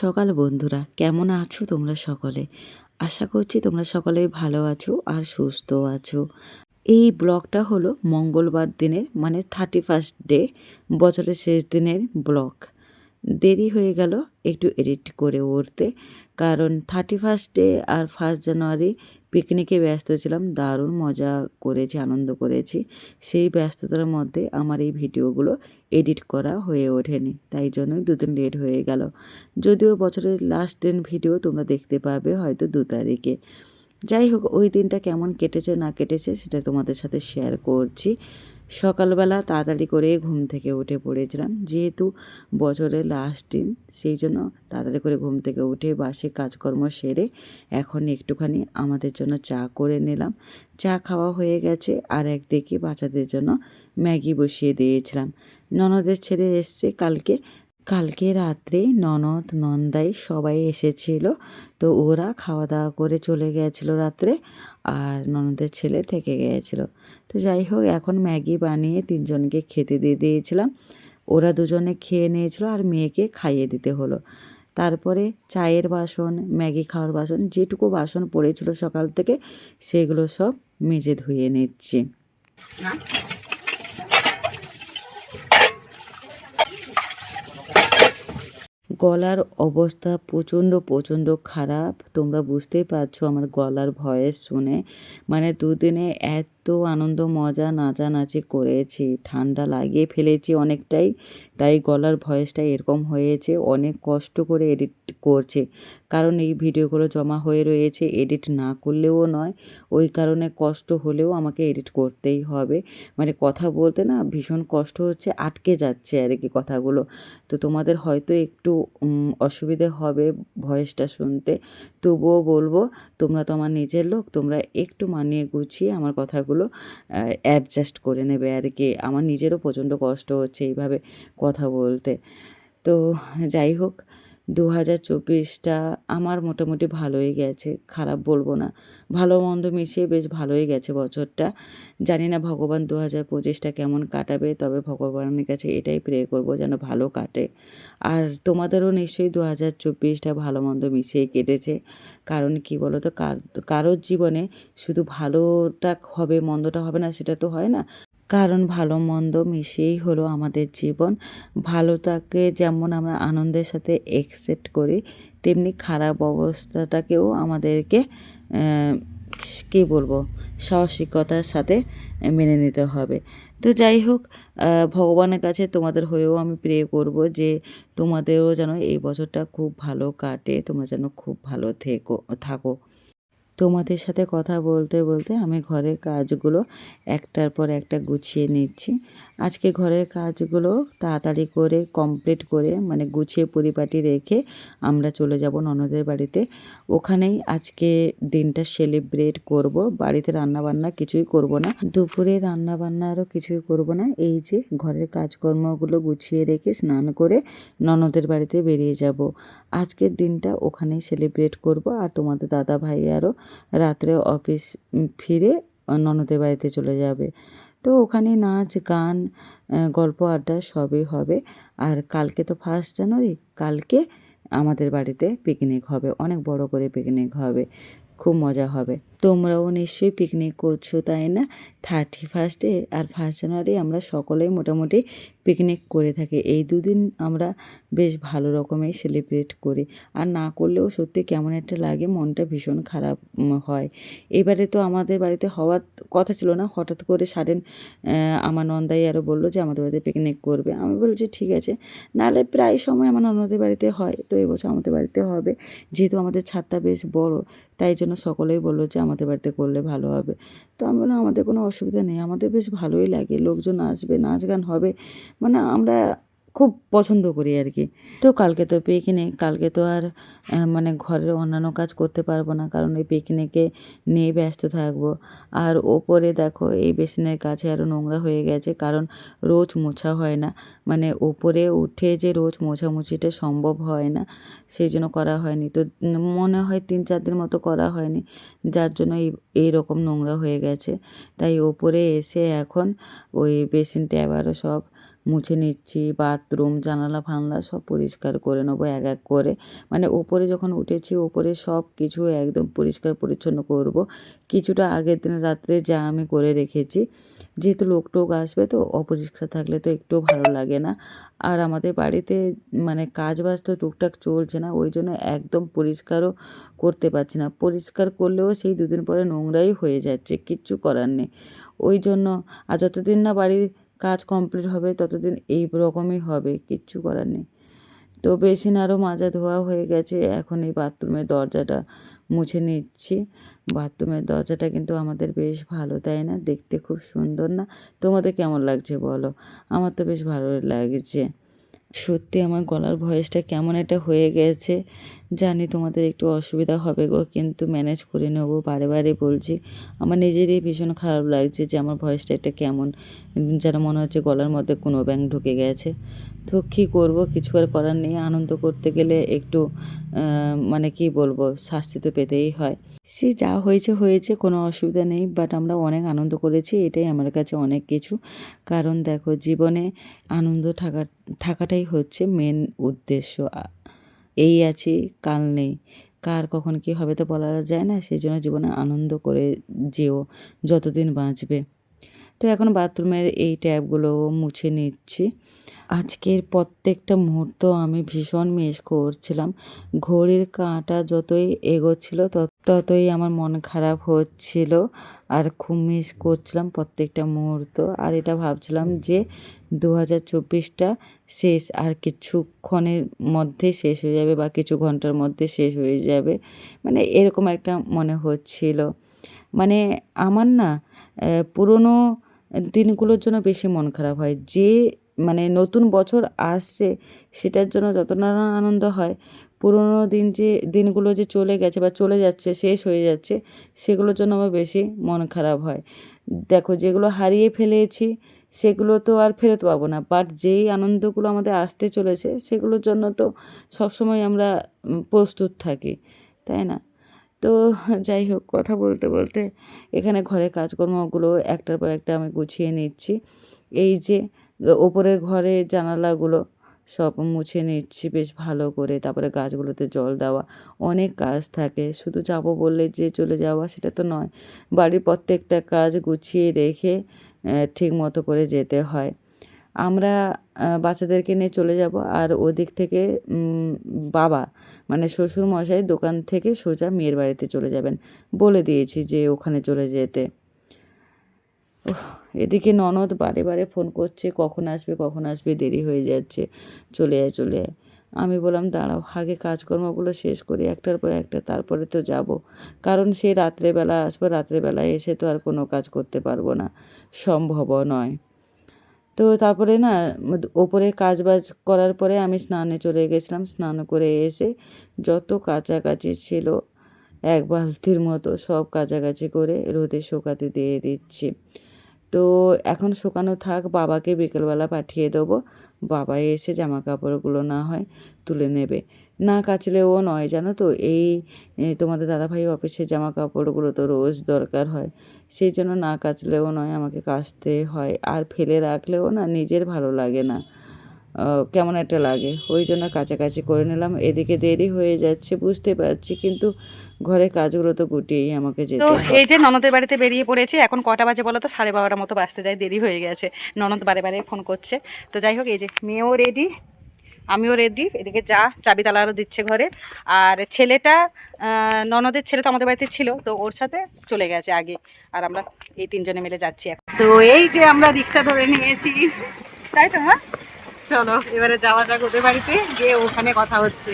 সকাল বন্ধুরা, কেমন আছো তোমরা সকলে? আশা করছি তোমরা সকলে ভালো আছো আর সুস্থ আছো। এই ব্লগটা হলো মঙ্গলবার দিনের মানে থার্টি ফার্স্ট ডে বছরের শেষ দিনের ব্লগ। দেরি হয়ে গেল, একটু এডিট করে উঠতে। কারণ থার্টি ফার্স্ট ডে আর ফার্স্ট জানুয়ারি পিকনিকে ব্যস্ত ছিলাম, দারুণ মজা করেছি, আনন্দ করেছি। সেই ব্যস্ততার মধ্যে আমার এই ভিডিওগুলো এডিট করা হয়ে ওঠেনি, তাই জন্যই দুদিন লেট হয়ে গেল। যদিও বছরের লাস্ট দিন ভিডিও তোমরা দেখতে পাবে হয়তো দু তারিখে। যাই হোক, ওই দিনটা কেমন কেটেছে না কেটেছে সেটা তোমাদের সাথে শেয়ার করছি। সকালবেলা তাড়াতাড়ি করে ঘুম থেকে উঠে পড়েছিলাম। যেহেতু বছরের লাস্ট দিন, সেই জন্য তাড়াতাড়ি করে ঘুম থেকে উঠে বাসে কাজকর্ম সেরে এখন একটুখানি আমাদের জন্য চা করে নিলাম। চা খাওয়া হয়ে গেছে আর একদিকে বাচ্চাদের জন্য ম্যাগি বসিয়ে দিয়েছিলাম। ননদের ছেড়ে এসছে কালকে কালকে রাত্রে ননদ নন্দাই সবাই এসেছিল, তো ওরা খাওয়া দাওয়া করে চলে গিয়েছিল রাত্রে আর ননদের ছেলে থেকে গিয়েছিল তো যাই হোক, এখন ম্যাগি বানিয়ে তিনজনকে খেতে দিয়ে দিয়েছিলাম। ওরা দুজনে খেয়ে নিয়েছিল আর মেয়েকে খাইয়ে দিতে হলো। তারপরে চায়ের বাসন, ম্যাগি খাওয়ার বাসন, যেটুকু বাসন পড়েছিল সকাল থেকে, সেগুলো সব মেজে ধুয়ে নিচ্ছি। গলার অবস্থা প্রচণ্ড প্রচণ্ড খারাপ। তোমরা বুঝতেই পারছ আমার গলার ভয়েস শুনে। মানে দুদিনে এত আনন্দ, মজা, নাচানাচি করেছি। ঠান্ডা লাগিয়ে ফেলেছি অনেকটাই, তাই গলার ভয়েসটা এরকম হয়েছে, অনেক কষ্ট করে এডিট করছে। কারণ এই ভিডিওগুলো জমা হয়ে রয়েছে, এডিট না করলেও নয়, ওই কারণে কষ্ট হলেও আমাকে এডিট করতেই হবে। মানে কথা বলতে না ভীষণ কষ্ট হচ্ছে, আটকে যাচ্ছে আর কি কথাগুলো। তো তোমাদের হয়তো একটু অসুবিধে হবে ভয়েসটা শুনতে। তবুও বলব, তোমরা তো আমার নিজের লোক, তোমরা একটু মানিয়ে গুছিয়ে আমার কথাগুলো অ্যাডজাস্ট করে নেবে আর কি। আমার নিজেরও প্রচণ্ড কষ্ট হচ্ছে এইভাবে কথা বলতে। তো যাই হোক দু হাজার চব্বিশটা আমার মোটামুটি ভালোই গেছে, খারাপ বলব না। ভালো মন্দ মিশিয়ে বেশ ভালোই গেছে বছরটা। জানি না ভগবান দু হাজার পঁচিশটা কেমন কাটাবে, তবে ভগবানের কাছে এটাই প্রে করব যেন ভালো কাটে। আর তোমাদেরও নিশ্চয়ই দু হাজার চব্বিশটা ভালো মন্দ মিশিয়ে কেটেছে। কারণ কি বলো তো কারোর জীবনে শুধু ভালোটা হবে, মন্দটা হবে না, সেটা তো হয় না। কারণ ভালো মন্দ মিশিয়েই হলো আমাদের জীবন। ভালোটাকে যেমন আমরা আনন্দের সাথে অ্যাকসেপ্ট করি, তেমনি খারাপ অবস্থাটাকেও আমাদেরকে কী বলব, সাহসিকতার সাথে মেনে নিতে হবে। তো যাই হোক ভগবানের কাছে তোমাদের হয়েও আমি প্রে করব যে তোমাদেরও যেন এই বছরটা খুব ভালো কাটে, তোমরা যেন খুব ভালো থেকো, থাকো। তোমাদের সাথে কথা বলতে বলতে আমি ঘরের কাজগুলো একটার পর একটা গুছিয়ে নিচ্ছি। আজকে ঘরের কাজগুলো তাড়াতাড়ি করে কমপ্লিট করে মানে গুছিয়ে পরিপাটি রেখে আমরা চলে যাব ননদের বাড়িতে। ওখানেই আজকে দিনটা সেলিব্রেট করব। বাড়িতে রান্নাবান্না কিছুই করব না। দুপুরে রান্নাবান্না আরও কিছুই করব না। এই যে ঘরের কাজকর্মগুলো গুছিয়ে রেখে স্নান করে ননদের বাড়িতে বেরিয়ে যাব। আজকের দিনটা ওখানেই সেলিব্রেট করব। আর তোমাদের দাদা ভাই আরও রাত্রে অফিস ফিরে ননদের বাড়িতে চলে যাবে। তো ওখানে নাচ, গান গল্প, আড্ডা সবই হবে। আর কালকে তো ফার্স্ট জানুয়ারি, কালকে আমাদের বাড়িতে পিকনিক হবে। অনেক বড় করে পিকনিক হবে। খুব মজা হবে। তোমরাও নিশ্চয়ই পিকনিক করছ, তাই না? থার্টি ফার্স্টে আর ফার্স্ট জানুয়ারি আমরা সকলেই মোটামুটি পিকনিক করে থাকি। এই দুদিন আমরা বেশ ভালো রকমের সেলিব্রেট করি। আর না করলেও সত্যি কেমন একটা লাগে, মনটা ভীষণ খারাপ হয়। এবারে তো আমাদের বাড়িতে হওয়ার কথা ছিল না। হঠাৎ করে সাডেন আমার নন্দাই আরও বলল যে, আমাদের বাড়িতে পিকনিক করবে। আমি বলছি, ঠিক আছে। নাহলে প্রায় সময় আমার ননদের বাড়িতে হয়। তো এবছর আমাদের বাড়িতে হবে। যেহেতু আমাদের ছাদটা বেশ বড়, তাই জন্য সকলেই বলল যে আমাদের বাড়িতে করলে ভালো হবে। তো আমি বললাম, আমাদের কোনো অসুবিধা নেই, আমাদের বেশ ভালোই লাগে। লোকজন আসবে, নাচ গান হবে। মানে আমরা খুব পছন্দ করি আর কি। তো কালকে তো পিকনিক কালকে তো আর মানে ঘরের অন্যান্য কাজ করতে পারব না, কারণ এই পিকনিকে নিয়ে ব্যস্ত থাকব। আর ওপরে দেখো, এই বেসিনের কাছে আরও নোংরা হয়ে গেছে, কারণ রোজ মোছা হয় না। মানে ওপরে উঠে যে রোজ মোছামুছিটা সম্ভব হয় না, সেই জন্য করা হয়নি। তো মনে হয় তিন চার দিন মতো করা হয়নি, যার জন্য এই এই রকম নোংরা হয়ে গেছে। তাই ওপরে এসে এখন ওই বেসিনটা ট্যাব আরও সব মুছে নিচ্ছি, বাথরুম, জানালা ফানলা সব পরিষ্কার করে নেব এক এক করে। মানে ওপরে যখন উঠেছি, ওপরে সব কিছু একদম পরিষ্কার পরিচ্ছন্ন করব। কিছুটা আগের দিন রাত্রে যা আমি করে রেখেছি। যেহেতু লোক টোক আসবে তো অপরিষ্কার থাকলে তো একটুও ভালো লাগে না। আর আমাদের বাড়িতে মানে কাজ বাজ তো টুকটাক চলছে না, ওই জন্য একদম পরিষ্কারও করতে পারছি না। পরিষ্কার করলেও সেই দুদিন পরে নোংরাই হয়ে যাচ্ছে, কিচ্ছু করার নেই। ওই জন্য আর যতদিন না বাড়ির কাজ কমপ্লিট হবে, ততদিন এই রকমই হবে, কিচ্ছু করার নেই। তো বেসিন আরও মাজা ধোয়া হয়ে গেছে, এখন এই বাথরুমের দরজাটা মুছে নিচ্ছি। বাথরুমের দরজাটা কিন্তু আমাদের বেশ ভালো, তাই না? দেখতে খুব সুন্দর না? তোমাদের কেমন লাগছে বলো? আমার তো বেশ ভালোই লাগছে। সত্যি আমার গলার ভয়েসটা কেমন একটা হয়ে গেছে। জানি তোমাদের একটু অসুবিধা হবে গো, কিন্তু ম্যানেজ করে নেব, বারে বারে বলছি। আমার নিজেরই ভীষণ খারাপ লাগছে যে আমার ভয়েসটা একটা কেমন যেন মনে হচ্ছে গলার মধ্যে কোনো ব্যাং ঢুকে গেছে। তো কী করব? কিছু আর করার নেই। আনন্দ করতে গেলে একটু মানে কি বলব, শাস্তি তো পেতেই হয়। সে যা হয়েছে হয়েছে, কোনো অসুবিধা নেই। বাট আমরা অনেক আনন্দ করেছি। এটাই আমার কাছে অনেক কিছু। কারণ দেখো, জীবনে আনন্দ থাকা, থাকাটাই হচ্ছে মেন উদ্দেশ্য। এই আছি, কাল নেই। কার কখন কী হবে তো বলা যায় না। সেই জন্য জীবনে আনন্দ করে যেও। যতদিন বাঁচবে। তো এখন বাথরুমের এই ট্যাপগুলো মুছে নিচ্ছি। আজকের প্রত্যেকটা মুহূর্ত আমি ভীষণ মিস করছিলাম। ঘড়ির কাঁটা যতই এগোচ্ছিল ততই আমার মন খারাপ হচ্ছিল আর খুব মিস করছিলাম প্রত্যেকটা মুহূর্ত। আর এটা ভাবছিলাম যে দু হাজার চব্বিশটা শেষ আর কিছুক্ষণের মধ্যে শেষ হয়ে যাবে বা কিছু ঘণ্টার মধ্যে শেষ হয়ে যাবে। মানে এরকম একটা মনে হচ্ছিল। মানে আমার না পুরনো দিনগুলোর জন্য বেশি মন খারাপ হয়। যে মানে নতুন বছর আসছে, সেটার জন্য যত না আনন্দ হয়, পুরনো দিন যে, দিনগুলো যে চলে গেছে বা চলে যাচ্ছে, শেষ হয়ে যাচ্ছে, সেগুলোর জন্য আমার বেশি মন খারাপ হয়। দেখো, যেগুলো হারিয়ে ফেলেছি, সেগুলো তো আর ফেরত পাবো না। বাট যেই আনন্দগুলো আমাদের আসতে চলেছে, সেগুলোর জন্য তো সবসময় আমরা প্রস্তুত থাকি, তাই না? তো যাই হোক, কথা বলতে বলতে এখানে ঘরে কাজকর্মগুলো একটার পর একটা আমি গুছিয়ে নিচ্ছি। এই যে ওপরের ঘরে জানালাগুলো সব মুছে নিচ্ছি বেশ ভালো করে। তারপরে গাছগুলোতে জল দেওয়া অনেক কাজ থাকে। শুধু যাব বললে যে চলে যাওয়া সেটা তো নয়, বাড়ির প্রত্যেকটা কাজ গুছিয়ে রেখে ঠিক মতো করে যেতে হয়। আমরা বাচ্চাদেরকে নিয়ে চলে যাব আর ওদিক থেকে বাবা মানে শ্বশুর মশাই দোকান থেকে সোজা মেয়ের বাড়িতে চলে যাবেন বলে দিয়েছি যে ওখানে চলে যেতে। এদিকে ননদ বারে বারে ফোন করছে, কখন আসবে কখন আসবে, দেরি হয়ে যাচ্ছে, চলে আয় চলে আয়। আমি বললাম, দাঁড়াও, আগে কাজকর্মগুলো শেষ করি, একটার পর একটা, তারপরে তো যাব। কারণ সে রাত্রেবেলা আসব, রাত্রেবেলায় এসে তো আর কোনো কাজ করতে পারব না। সম্ভবও নয়। তো তারপরে না ওপরে কাজ বাজ করার পরে আমি স্নানে চলে গেছিলাম, স্নান করে এসে যত কাছাকাছি ছিল, এক বালতির মতো সব কাছাকাছি করে রোদে শুকাতে দিয়ে দিচ্ছি। তো এখন শুকানো থাক, বাবাকে বিকেলবেলা পাঠিয়ে দেবো। বাবা এসে জামা কাপড়গুলো না হয় তুলে নেবে। না কাচলেও নয়, জানো তো? এই তোমাদের দাদাভাই অফিসের জামা কাপড়গুলো তো রোজ দরকার হয়। সেই জন্য না কাচলেও নয়, আমাকে কাচতে হয়। আর ফেলে রাখলেও না, নিজের ভালো লাগে না। কেমন একটা লাগে। ওই জন্য কাছাকাছি করে নিলাম। এদিকে দেরি হয়ে যাচ্ছে বুঝতে পারছি কিন্তু ঘরে কাজগুলো তো গুটিয়েই আমাকে তো যেতে হয় এই যে ননদের বাড়িতে বেরিয়ে পড়েছে এখন কটা বাজে বলো তো? সাড়ে বারোটার মতো বাজতে যায় দেরি হয়ে গেছে। ননদ বারে বারে ফোন করছে। তো যাই হোক এই যে মেয়েও রেডি আমিও রেডি এদিকে যা চাবি তালারও দিচ্ছে ঘরে। আর ছেলেটা আহ, ননদের ছেলে তো আমাদের বাড়িতে ছিল তো ওর সাথে চলে গেছে আগে। আর আমরা এই তিনজনে মিলে যাচ্ছি তো এই যে আমরা রিক্সা ধরে নিয়েছি। তাই তো মা? চলো, এবারে যাওয়া যাক ওদের বাড়িতে, গিয়ে ওখানে কথা হচ্ছে।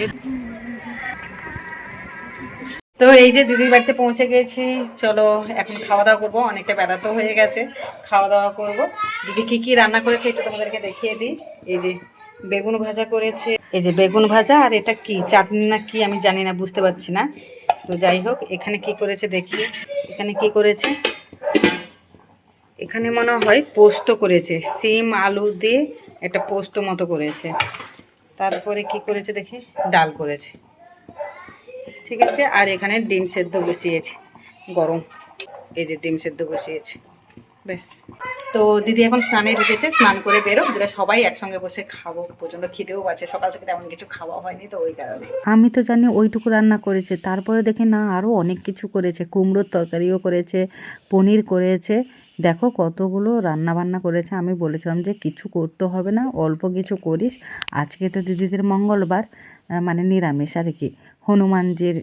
তো এই যে দিদির বাড়িতে পৌঁছে গেছি, চলো এখন খাওয়া দাওয়া করব, অনেকটা বেলা তো হয়ে গেছে খাওয়া দাওয়া করব। দিদি কি কি রান্না করেছে একটু তোমাদেরকে দেখিয়ে দিই। এই যে বেগুন ভাজা করেছে, এই যে বেগুন ভাজা আর এটা কি, চাটনি না কি আমি জানি না, বুঝতে পারছি না। তো যাই হোক, এখানে কি করেছে দেখি, এখানে কি করেছে? এখানে মনে হয় পোস্ত করেছে, সিম, আলু দিয়ে একটা পোস্ত মতো করেছে। তারপরে কি করেছে দেখি? ডাল করেছে। ঠিক আছে? আর এখানে ডিম সেদ্ধ বসিয়েছে। গরম। এই যে ডিম সেদ্ধ বসিয়েছে। বেশ তো দিদি এখন স্নানে ঢুকেছে স্নান করে বেরো দিদিরা সবাই একসঙ্গে বসে খাব। প্রচণ্ড খিদেও পাচ্ছে। সকাল থেকে তেমন কিছু খাওয়া হয়নি তো ওই কারণে। আমি তো জানি ওইটুকু রান্না করেছে। তারপরে দেখি না আরও অনেক কিছু করেছে। কুমড়োর তরকারিও করেছে, পনির করেছে। দেখো কতগুলো রান্না বান্না করেছে। আমি বলেছিলাম যে কিছু করতে হবে না, অল্প কিছু করিস। আজকে তো দিদিদের মঙ্গলবার মানে নিরামিষ আর কি। হনুমানজির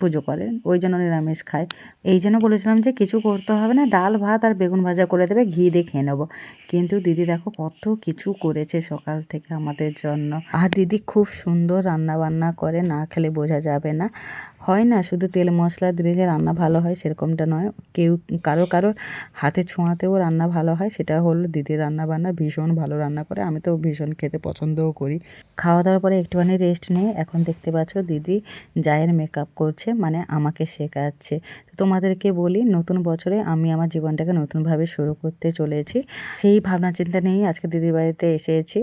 পুজো করেন ওই জন্য নিরামিষ খায়। এই জন্য বলেছিলাম যে কিছু করতে হবে না, ডাল, ভাত আর বেগুন ভাজা করে দেবে, ঘি দিয়ে খেয়ে নেব। কিন্তু দিদি দেখো কত কিছু করেছে সকাল থেকে আমাদের জন্য। আর দিদি খুব সুন্দর রান্না বান্না করে, না খেলে বোঝা যাবে না। হয় না, শুধু তেল মশলা দিলে যে রান্না ভালো হয় সেরকমটা নয়। কেউ, কারও কারও হাতে ছোঁয়াতেও রান্না ভালো হয়, সেটা হলো দিদির রান্না বান্না ভীষণ ভালো রান্না করে। আমি তো ভীষণ খেতে পছন্দও করি। খাওয়া দাওয়ার পরে একটুখানি রেস্ট নিয়ে এখন দেখতে পাচ্ছ দিদি জায়ের মেকআপ করছে মানে আমাকে শেখাচ্ছে। তোমাদেরকে বলি, নতুন বছরে আমি আমার জীবনটাকে নতুনভাবে শুরু করতে চলেছি। সেই ভাবনা চিন্তা নিয়েই আজকে দিদির বাড়িতে এসেছি।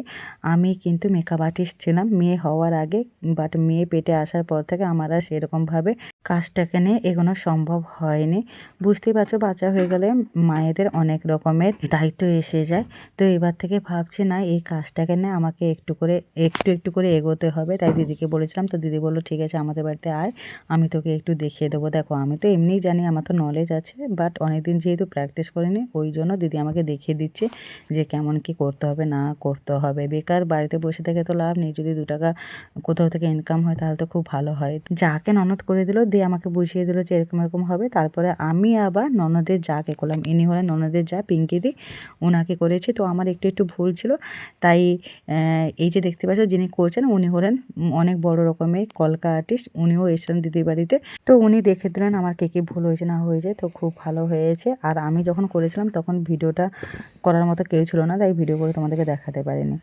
আমি কিন্তু মেকআপ আর্টিস্ট ছিলাম, মেয়ে হওয়ার আগে বাট মেয়ে পেটে আসার পর থেকে আমার আর সেরকমভাবে কাজটাকে নিয়ে এগোনো সম্ভব হয়নি। বুঝতেই পারছ, বাচ্চা হয়ে গেলে মায়েদের অনেক রকমের দায়িত্ব এসে যায়। তো এবার থেকে ভাবছি, না, এই কাজটাকে নিয়ে আমাকে একটু করে, একটু একটু করে এগোতে হবে। তাই দিদিকে বলেছিলাম, তো দিদি বলল, ঠিক আছে, আমাদের বাড়িতে আয়, আমি তোকে একটু দেখিয়ে দেবো। দেখো, আমি তো এমনিই জানি, আমার তো নলেজ আছে বাট অনেকদিন যেহেতু প্র্যাকটিস করিনি, ওই জন্য দিদি আমাকে দেখিয়ে দিচ্ছে যে কেমন কি করতে হবে, না করতে হবে। বেকার বাড়িতে বসে থেকে তো লাভ নেই, যদি দু টাকা কোথাও থেকে ইনকাম হয়, তাহলে তো খুব ভালো হয়। যাকে ননদ করে দিল দিয়ে আমাকে বুঝিয়ে দিল যে এরকম এরকম হবে। তারপরে আমি আবার ননদের যাকে করলাম, ইনি হলেন ননদের যা, পিঙ্কি দি ওনাকে করেছি। তো আমার একটু একটু ভুল ছিল। তাই এই যে দেখতে পাচ্ছ যিনি করছেন, উনি হলেন অনেক বড় রকমের কলকা আর্টিস্ট উনিও এসেছেন দিদির বাড়িতে। তো উনি দেখে দিলেন আমার কে, কী ভুল হয়েছে, না হয়েছে। তো খুব ভালো হয়েছে। আর আমি যখন করেছিলাম, তখন ভিডিওটা করার মতো কেউ ছিল না। তাই ভিডিও করে তোমাদেরকে দেখাতে পারিনি।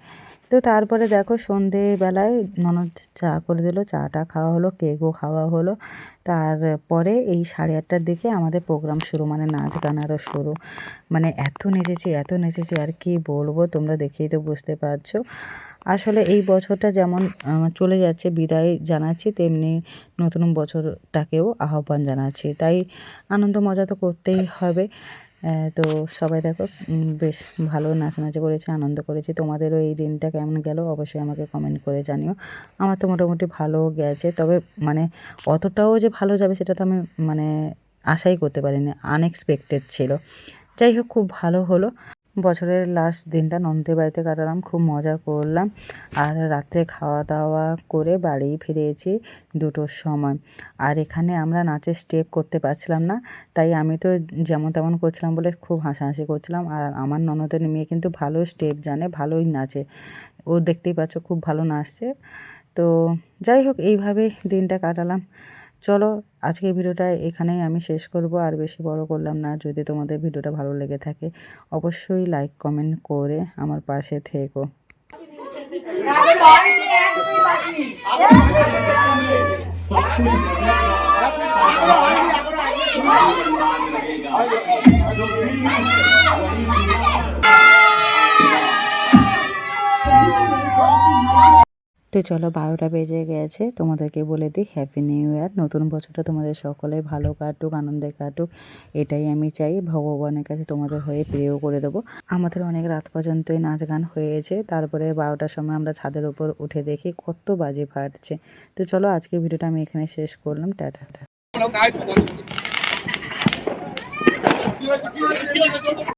তো তারপরে দেখো সন্ধেবেলায় ননদ চা করে দিল, চাটা খাওয়া হলো কেকও খাওয়া হলো। তারপরে এই সাড়ে আটটার দিকে আমাদের প্রোগ্রাম শুরু মানে নাচ গান আরও শুরু। মানে এত নেচেছি এত নেচেছি, আর কি বলব তোমরা দেখেই তো বুঝতে পারছ। আসলে এই বছরটা যেমন চলে যাচ্ছে, বিদায় জানাচ্ছি, তেমনি নতুন বছরটাকেও আহ্বান জানাচ্ছি। তাই আনন্দ মজা তো করতেই হবে। তো সবাই দেখো বেশ ভালো নাচানাচি করেছে, আনন্দ করেছে। তোমাদেরও এই দিনটা কেমন গেল অবশ্যই আমাকে কমেন্ট করে জানিও। আমার তো মোটামুটি ভালো গেছে, তবে মানে অতটাও যে ভালো যাবে সেটা তো আমি মানে আশাই করতে পারিনি আনএক্সপেক্টেড ছিল। যাই হোক, খুব ভালো হলো। বছরের লাস্ট দিনটা নন্দের বাড়িতে কাটালাম, খুব মজা করলাম। আর রাত্রে খাওয়া দাওয়া করে বাড়ি ফিরেছি দুটোর সময়। আর এখানে আমরা নাচের স্টেপ করতে পারছিলাম না, তাই আমি তো যেমন তেমন করছিলাম বলে খুব হাসাহাসি করছিলাম। আর আমার ননদের মেয়ে কিন্তু ভালো স্টেপ জানে, ভালোই নাচে। ও দেখতেই পাচ্ছ খুব ভালো নাচছে। তো যাই হোক, এইভাবে দিনটা কাটালাম। চলো আজকে ভিডিওটা এখানেই আমি শেষ করব। আর বেশি বড় করলাম না, যদি তোমাদের ভিডিওটা ভালো লেগে থাকে, অবশ্যই লাইক কমেন্ট করে আমার পাশে থেকো। তো চলো বারোটা বেজে গেছে, তোমাদেরকে বলে দিই হ্যাপি নিউ ইয়ার নতুন বছরটা তোমাদের সকলে ভালো কাটুক, আনন্দে কাটুক, এটাই আমি চাই। ভগবানের কাছে তোমাদের হয়ে প্রেও করে দেবো। আমাদের অনেক রাত পর্যন্তই নাচ গান হয়েছে, তারপরে বারোটার সময় আমরা ছাদের উপর উঠে দেখি কত বাজে ফাটছে। তো চলো আজকের ভিডিওটা আমি এখানে শেষ করলাম, টাটা। টাটা